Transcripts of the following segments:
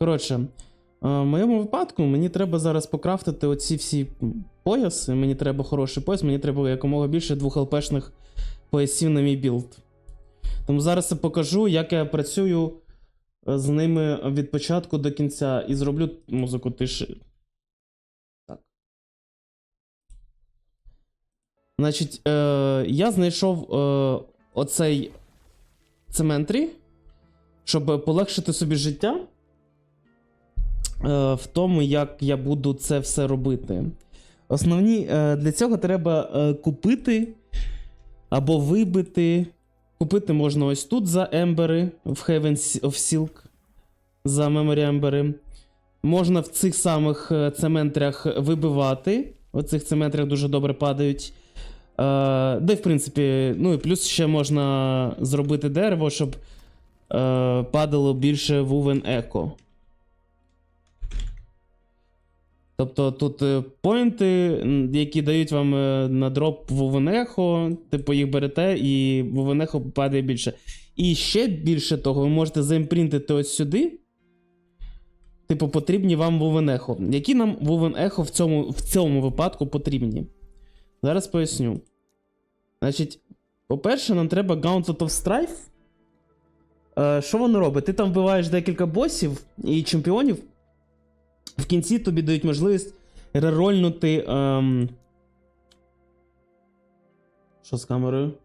Коротше, е, в моєму випадку мені треба зараз покрафтити оці всі пояси. Мені треба хороший пояс, мені треба якомога більше двох ЛПшних поясів на мій білд. Тому зараз я покажу, як я працюю е, з ними від початку до кінця і зроблю музику тиші. Значить, е, я знайшов е, оцей цементрі, щоб полегшити собі життя в тому, як я буду це все робити. Основні е, для цього треба е, купити або вибити. Купити можна ось тут за ембери в Heaven of Silk за Memory ембери. Можна в цих самих е, цементрях вибивати. В цих цементрях дуже добре падають. Е, де, в принципі, ну і плюс ще можна зробити дерево, щоб е, падало більше вувен еко. Тобто тут е, поінти, які дають вам е, на дроп вувенехо, типу їх берете, і вувенехо падає більше. І ще більше того, ви можете заімпринтити ось сюди. Типу, потрібні вам вувенехо. Які нам вувенехо в цьому, в цьому випадку потрібні? Зараз поясню. Значить, по-перше, нам треба Gauntlet of Strife. Е, що воно робить? Ти там вбиваєш декілька босів і чемпіонів. В кінці тобі дають можливість рерольнути. Ем... Що з камерою?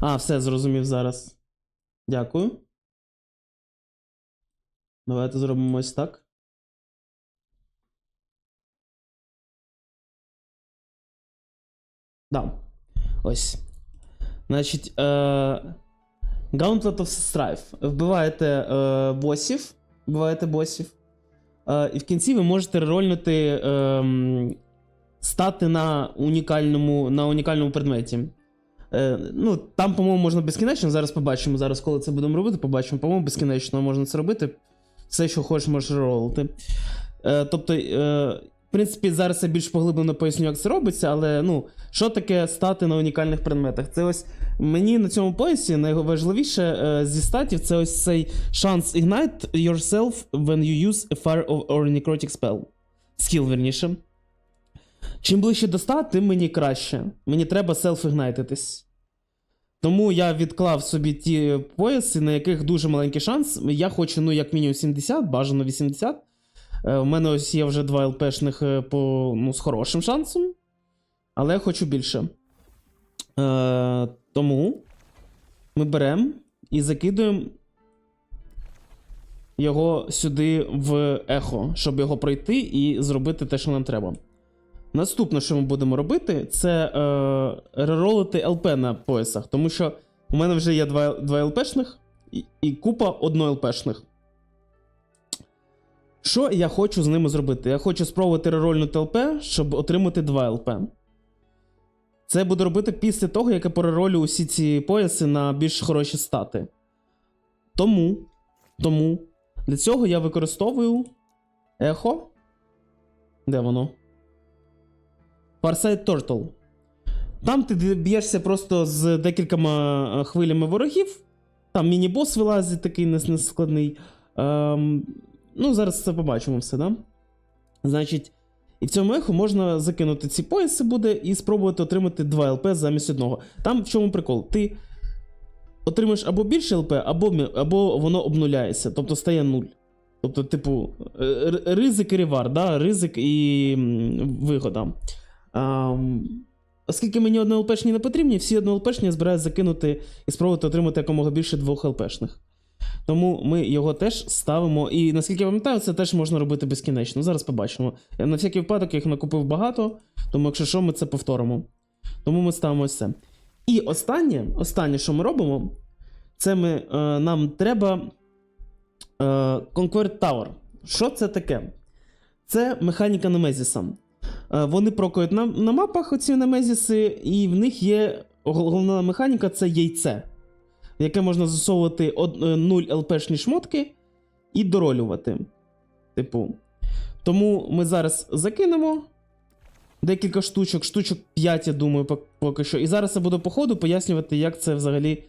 А, все, зрозумів зараз. Дякую. Давайте зробимо ось так. Да. Ось. Значить, е... Gauntlet of Strife. Вбиваєте е... босів. Вбиваєте босів. Е... І в кінці ви можете рерольнути е... стати на унікальному, на унікальному предметі. Е, ну, там, по-моєму, можна безкінечно. Зараз побачимо. Зараз, коли це будемо робити, побачимо. По-моєму, безкінечно можна це робити. Все, що хочеш, можеш ролити. Е, тобто, е, в принципі, зараз я більш поглиблено поясню, як це робиться, але ну, що таке стати на унікальних предметах? Це ось мені на цьому поясі найважливіше е, зі статів це ось цей шанс Ignite yourself when you use a fire or necrotic spell. Скіл, верніше. Чим ближче до 100, тим мені краще. Мені треба селф-ігнайтитись. Тому я відклав собі ті пояси, на яких дуже маленький шанс. Я хочу, ну, як мінімум 70, бажано 80. Е, У мене ось є вже два ЛПшних е, по, ну, з хорошим шансом. Але я хочу більше. Е, тому ми беремо і закидуємо його сюди в ехо, щоб його пройти і зробити те, що нам треба. Наступне, що ми будемо робити, це е, реролити ЛП на поясах, тому що у мене вже є два, два ЛПшних і, і купа одно ЛПшних. Що я хочу з ними зробити? Я хочу спробувати рерольнути ЛП, щоб отримати 2 ЛП. Це я буду робити після того, як я переролю усі ці пояси на більш хороші стати. Тому, тому для цього я використовую ехо. Де воно? Farsight Turtle. Там ти б'єшся просто з декількома е, хвилями ворогів. Там міні-бос вилазить такий нескладний. Ем, ну, зараз це побачимо все, да? Значить, і в цьому еху можна закинути ці пояси буде і спробувати отримати 2 ЛП замість одного. Там в чому прикол? Ти отримаєш або більше ЛП, або, або воно обнуляється, тобто стає 0. Тобто, типу, е, ризик і ревар, да? ризик і вигода. Ам, оскільки мені одне ЛПшні не потрібні, всі одне ЛПшні я збираюся закинути і спробувати отримати якомога більше двох ЛПшних. Тому ми його теж ставимо. І наскільки я пам'ятаю, це теж можна робити безкінечно. Зараз побачимо. На всякий випадок їх накупив багато, тому якщо що, ми це повторимо. Тому ми ставимо це. І останнє, останнє, що ми робимо, це ми, е, нам треба е, Conquer Tower. Що це таке? Це механіка Немезіса. Е, Вони прокають на, на мапах оці Немезіси, і в них є головна механіка це яйце, яке можна засовувати 0 ЛПшні шмотки і доролювати. Типу. Тому ми зараз закинемо декілька штучок, штучок 5, я думаю, поки що. І зараз я буду по ходу пояснювати, як це взагалі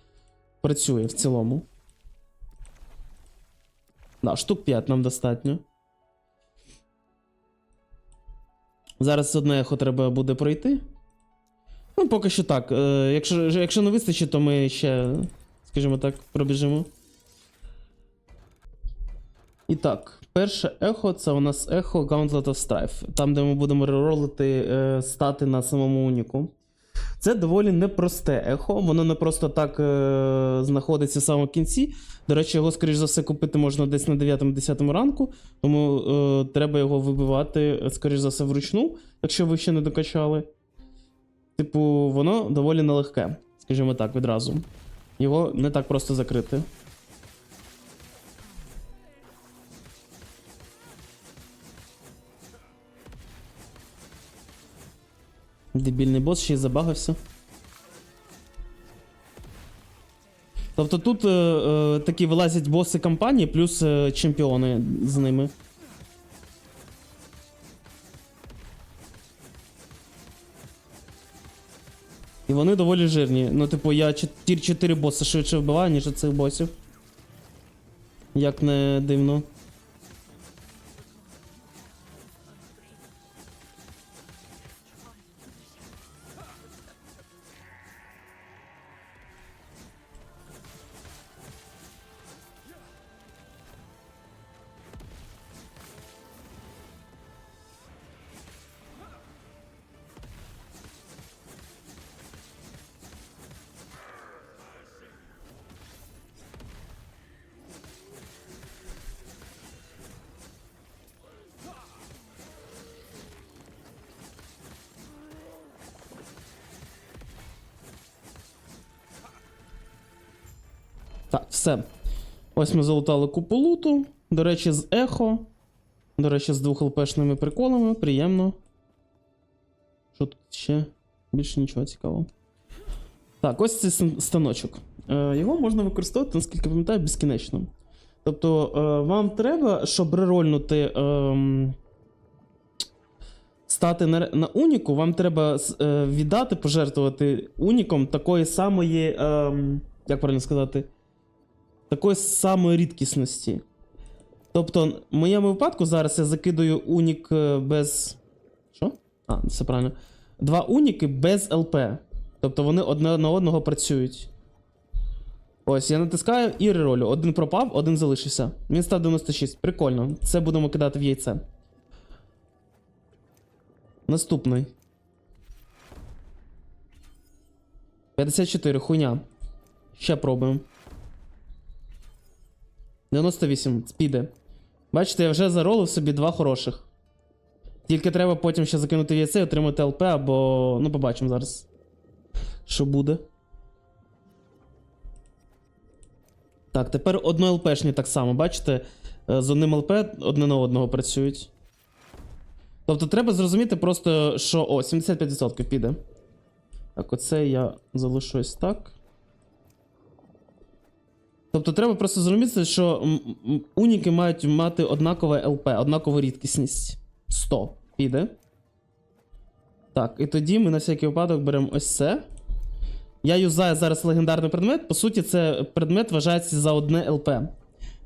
працює в цілому. Да, штук 5 нам достатньо. Зараз одне ехо треба буде пройти. Ну, поки що так. Е, якщо, якщо не вистачить, то ми ще, скажімо так, пробіжимо. І так, перше ехо це у нас ехо Gauntlet of Strife. Там, де ми будемо реролити е, стати на самому уніку. Це доволі непросте ехо, воно не просто так е, знаходиться в самому кінці. До речі, його, скоріш за все, купити можна десь на 9-10 ранку, тому е, треба його вибивати, скоріш за все, вручну, якщо ви ще не докачали. Типу, воно доволі нелегке, скажімо так, відразу. Його не так просто закрити. Дебільний бос ще й забагався. Тобто тут е, е, такі вилазять боси компанії, плюс е, чемпіони з ними. Вони доволі жирні. Ну, типу, я чот- тір 4 боси швидше вбиваю, ніж цих босів. Як не дивно. Так, все. Ось ми залутали купу луту. До речі, з ехо. До речі, з двох ЛПшними приколами. Приємно. Що тут ще? Більше нічого цікавого. Так, ось цей станочок. Е, його можна використовувати, наскільки пам'ятаю, безкінечно. Тобто, е, вам треба, щоб рерольнути. ем, стати на, на уніку, вам треба е, віддати, пожертвувати уніком такої самої. ем, як правильно сказати? Такої самої рідкісності. Тобто, в моєму випадку зараз я закидаю унік е, без. Що? А, все правильно. Два уніки без ЛП. Тобто вони одне на одного працюють. Ось, я натискаю і реролю. Один пропав, один залишився. Він став 96. Прикольно. Це будемо кидати в яйце. Наступний. 54, хуйня. Ще пробуємо. 98, піде. Бачите, я вже заролив собі два хороших. Тільки треба потім ще закинути яйце і отримати ЛП, або. Ну, побачимо зараз. Що буде. Так, тепер одно ЛПшні так само, бачите? Е, З одним ЛП одне на одного працюють. Тобто треба зрозуміти просто, що. О, 75% піде. Так, оце я залишу ось так. Тобто треба просто зрозуміти, що уніки мають мати однакове ЛП, однакову рідкісність. 100 піде. Так, і тоді ми на всякий випадок беремо ось це. Я юзаю зараз легендарний предмет. По суті, це предмет вважається за одне ЛП.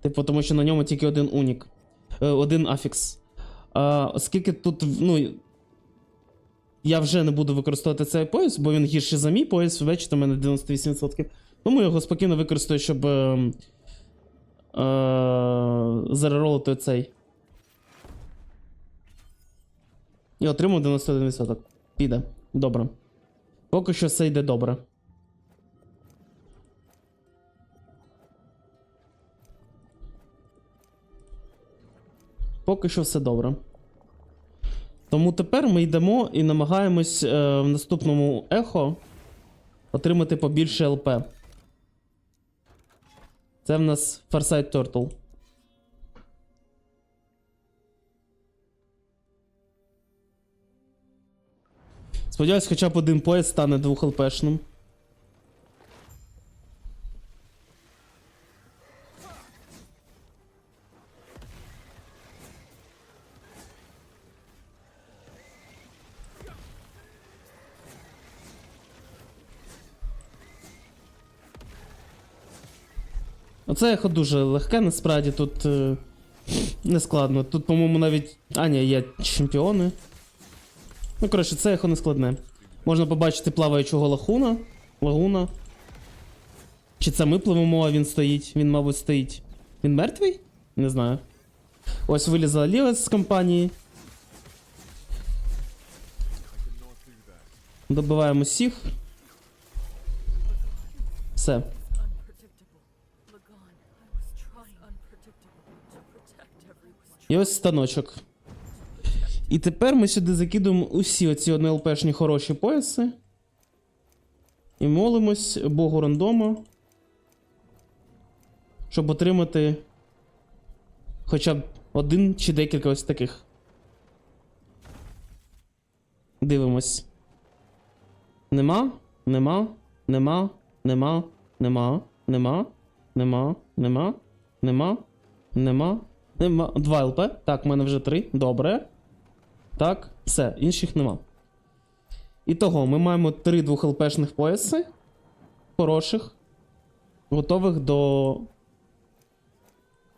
Типу, тому що на ньому тільки один унік. Е, один афікс. А, оскільки тут, ну. Я вже не буду використовувати цей пояс, бо він гірший за мій пояс, бачите, у мене 98%. Тому я його спокійно використаю, щоб. Е, е, зареролити цей. І отримав 91%. Піде. Добре. Поки що все йде добре. Поки що все добре. Тому тепер ми йдемо і намагаємось е, в наступному ехо отримати побільше ЛП. Це в нас Farsight Turtle. Сподіваюсь, хоча б один пояс стане двох Оце ехо дуже легке, насправді тут е, не складно. Тут, по-моєму, навіть. А, ні, є чемпіони. Ну, коротше, це ехо не складне. Можна побачити плаваючого лахуна. Лагуна. Чи це ми пливемо, а він стоїть? Він, мабуть, стоїть. Він мертвий? Не знаю. Ось вилізла Лівес з компанії. Добиваємо всіх. Все. І ось станочок. І тепер ми сюди закидуємо усі оці ОНЛПшні хороші пояси. І молимось Богу рандома. Щоб отримати хоча б один чи декілька ось таких. Дивимось. Нема, нема, нема, нема, нема, нема, нема, нема, нема, нема. Два ЛП. Так, в мене вже три. Добре. Так, все, інших нема. І того, ми маємо три 2 ЛПшних пояси. Хороших. Готових до.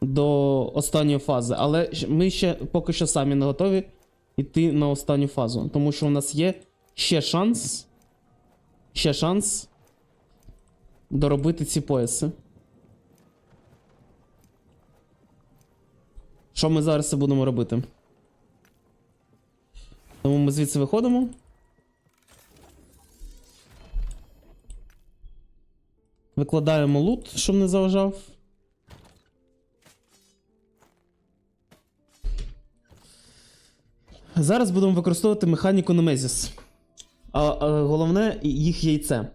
До останньої фази. Але ми ще поки що самі не готові йти на останню фазу. Тому що у нас є ще шанс. Ще шанс доробити ці пояси. Що ми зараз це будемо робити? Тому ми звідси виходимо. Викладаємо лут, щоб не заважав. Зараз будемо використовувати механіку Немезіс. А, а головне їх яйце.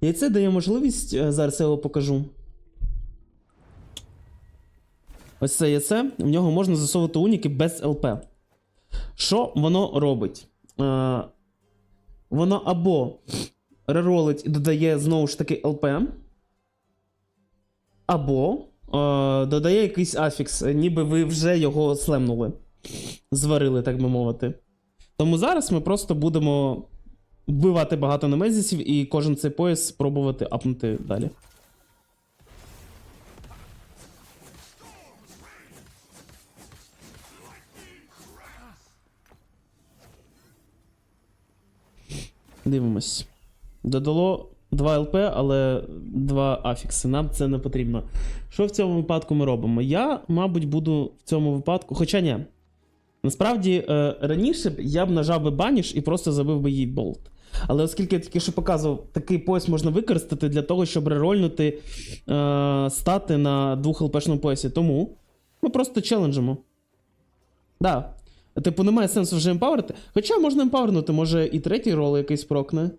Яйце дає можливість. е, Зараз я його покажу. Ось це яйце. В нього можна засовувати уніки без ЛП. Що воно робить? Е, воно або реролить і додає знову ж таки ЛП, або е, додає якийсь афікс, ніби ви вже його слемнули. Зварили, так би мовити. Тому зараз ми просто будемо вбивати багато немезісів і кожен цей пояс спробувати апнути далі. Дивимось. Додало 2 ЛП, але 2 афікси. Нам це не потрібно. Що в цьому випадку ми робимо? Я, мабуть, буду в цьому випадку. Хоча ні. Насправді, е, раніше я б нажав би баніш і просто забив би їй болт. Але оскільки я тільки що показував, такий пояс можна використати для того, щоб рерольнути е, стати на 2 ЛПшному поясі. Тому ми просто челенджимо. Да. Типу, немає сенсу вже емпаверити. Хоча можна емпавернути, може і третій рол якийсь прокне.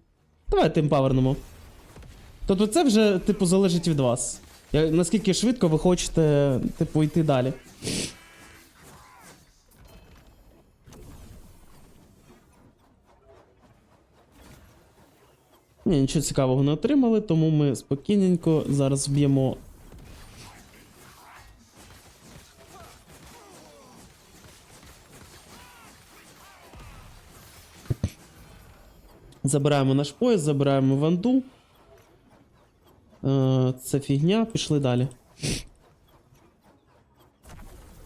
Давайте емпавернемо. Тобто це вже, типу, залежить від вас. Я, наскільки швидко ви хочете, типу, йти далі. Ні, нічого цікавого не отримали, тому ми спокійненько зараз вб'ємо. Забираємо наш пояс, забираємо ванду. Е, це фігня, пішли далі.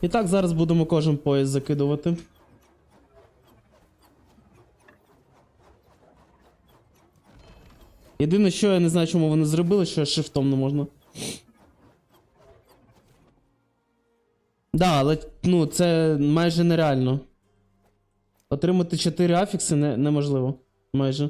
І так, зараз будемо кожен пояс закидувати. Єдине, що я не знаю, чому вони зробили, що шифтом не можна. Да, але ну, це майже нереально. Отримати 4 афікси не, неможливо. Майже.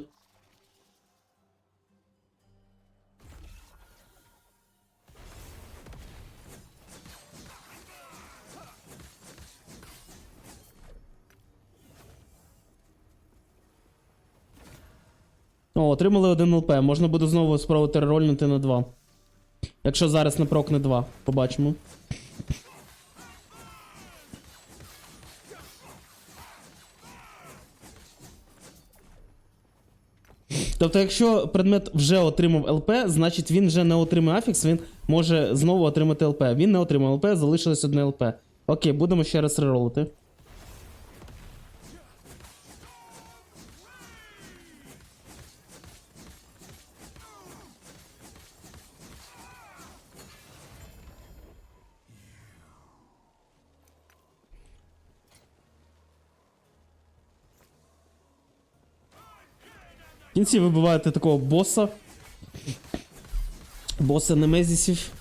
О, отримали один ЛП. Можна буде знову спробувати рольнути на 2. Якщо зараз не прокне 2, побачимо. Тобто, якщо предмет вже отримав ЛП, значить він вже не отримає афікс, він може знову отримати ЛП. Він не отримав ЛП, залишилось одне ЛП. Окей, будемо ще раз реролити. Кінці вибиваєте такого боса. Боса Немезісів.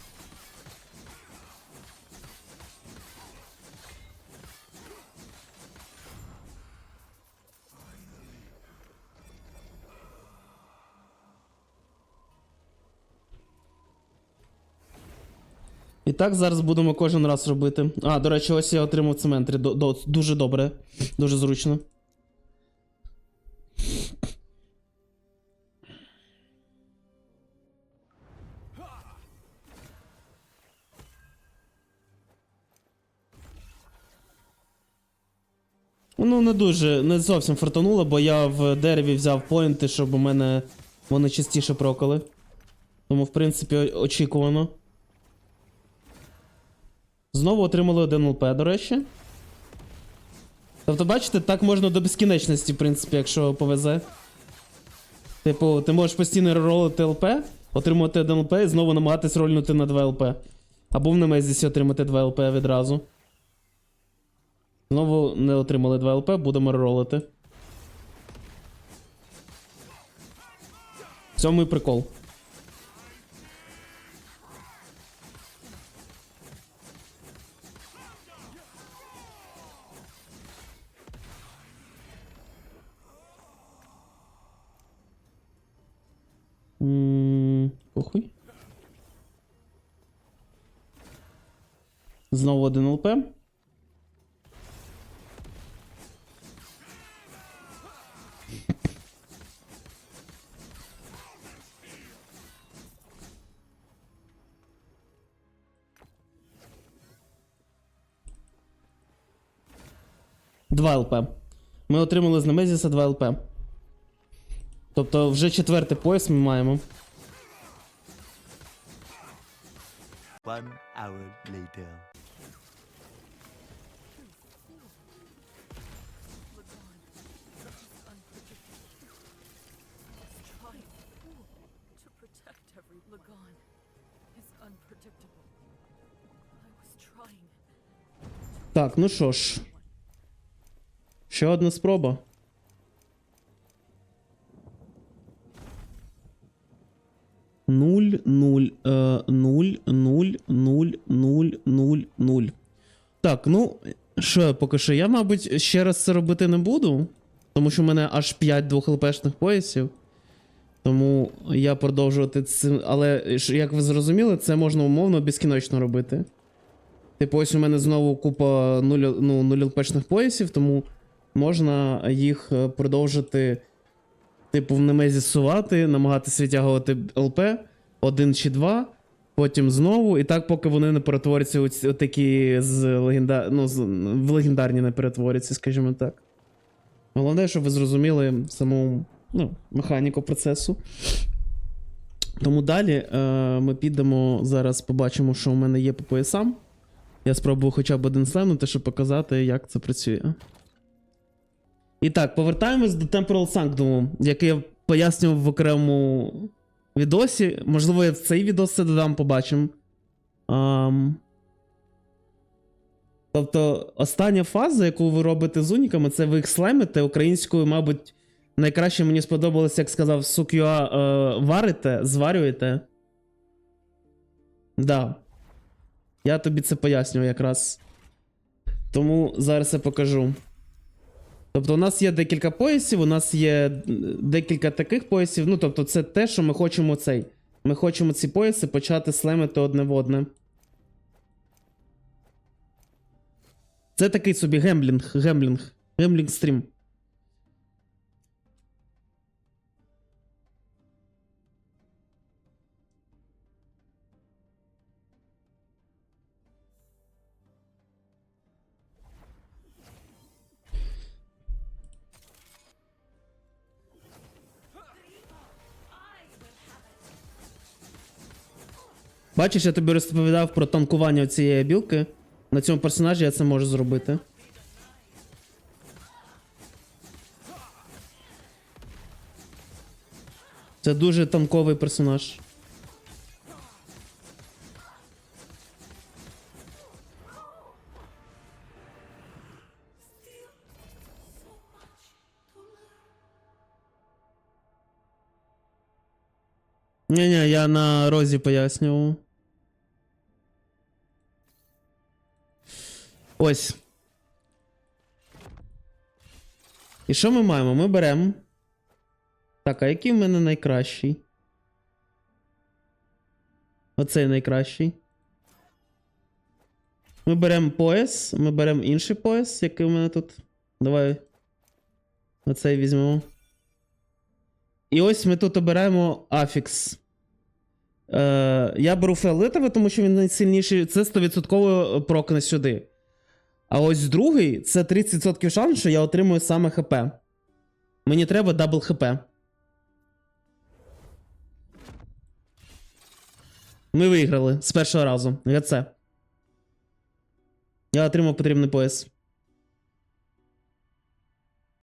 І так зараз будемо кожен раз робити. А, до речі, ось я отримав до, дуже добре. Дуже зручно. Ну, не дуже, не зовсім фартануло, бо я в дереві взяв поінти, щоб у мене вони частіше прокали. Тому, в принципі, очікувано. Знову отримали один ЛП, до речі. Тобто, бачите, так можна до безкінечності, в принципі, якщо повезе. Типу, ти можеш постійно ролити ЛП, отримувати один ЛП і знову намагатись рольнути на 2 ЛП. Або в Немезісі отримати 2 ЛП відразу. Знову не отримали 2 ЛП, будемо ролити. І прикол. Похуй. Знову один ЛП. Два ЛП. Ми отримали з Немезіса 2 ЛП. Тобто вже четвертий пояс ми маємо. One hour later. Так, ну що ж. Ще одна спроба. Нуль, нуль, е, нуль, нуль, нуль, нуль, нуль, нуль. Так, ну, що поки що? Я, мабуть, ще раз це робити не буду. Тому що в мене аж 5 двохлпшних поясів. Тому я продовжувати цим. Але як ви зрозуміли, це можна умовно безкінечно робити. Типу, ось у мене знову купа нуль, ну, нуль поясів, тому можна їх е, продовжити, типу, в немезі сувати, намагатися витягувати ЛП один чи два, потім знову, і так, поки вони не перетворяться у такі з легенда... ну, з... в легендарні не перетворяться, скажімо так. Головне, щоб ви зрозуміли саму ну, механіку процесу. Тому далі е, ми підемо зараз, побачимо, що у мене є по поясам. Я спробую хоча б один слемнути, щоб показати, як це працює. І так, повертаємось до Temporal Sanctum, який я пояснював в окремому відосі. Можливо, я в цей відос це додам, побачимо. Ам... Тобто, остання фаза, яку ви робите з уніками, це ви їх слемите українською, мабуть, найкраще мені сподобалося, як сказав Сукюа, е, варите, зварюєте. Да. Я тобі це пояснюю якраз. Тому зараз я покажу. Тобто, у нас є декілька поясів, у нас є декілька таких поясів. Ну, тобто, це те, що ми хочемо цей. Ми хочемо ці пояси почати слемити одне в одне. Це такий собі гемблінг, гемблінг, гемблінг стрім. Бачиш, я тобі розповідав про танкування цієї білки. На цьому персонажі я це можу зробити. Це дуже танковий персонаж. Ні-ні, я на розі пояснював. Ось. І що ми маємо? Ми беремо. Так, а який в мене найкращий? Оцей найкращий. Ми беремо пояс, ми беремо інший пояс, який у мене тут. Давай. Оцей візьмемо. І ось ми тут обираємо афікс. Е, я беру фіолетовий, тому що він найсильніший. Це 100% прокне сюди. А ось другий це 30% шанс, що я отримую саме ХП. Мені треба дабл ХП. Ми виграли з першого разу. ГЦ. Я отримав потрібний пояс.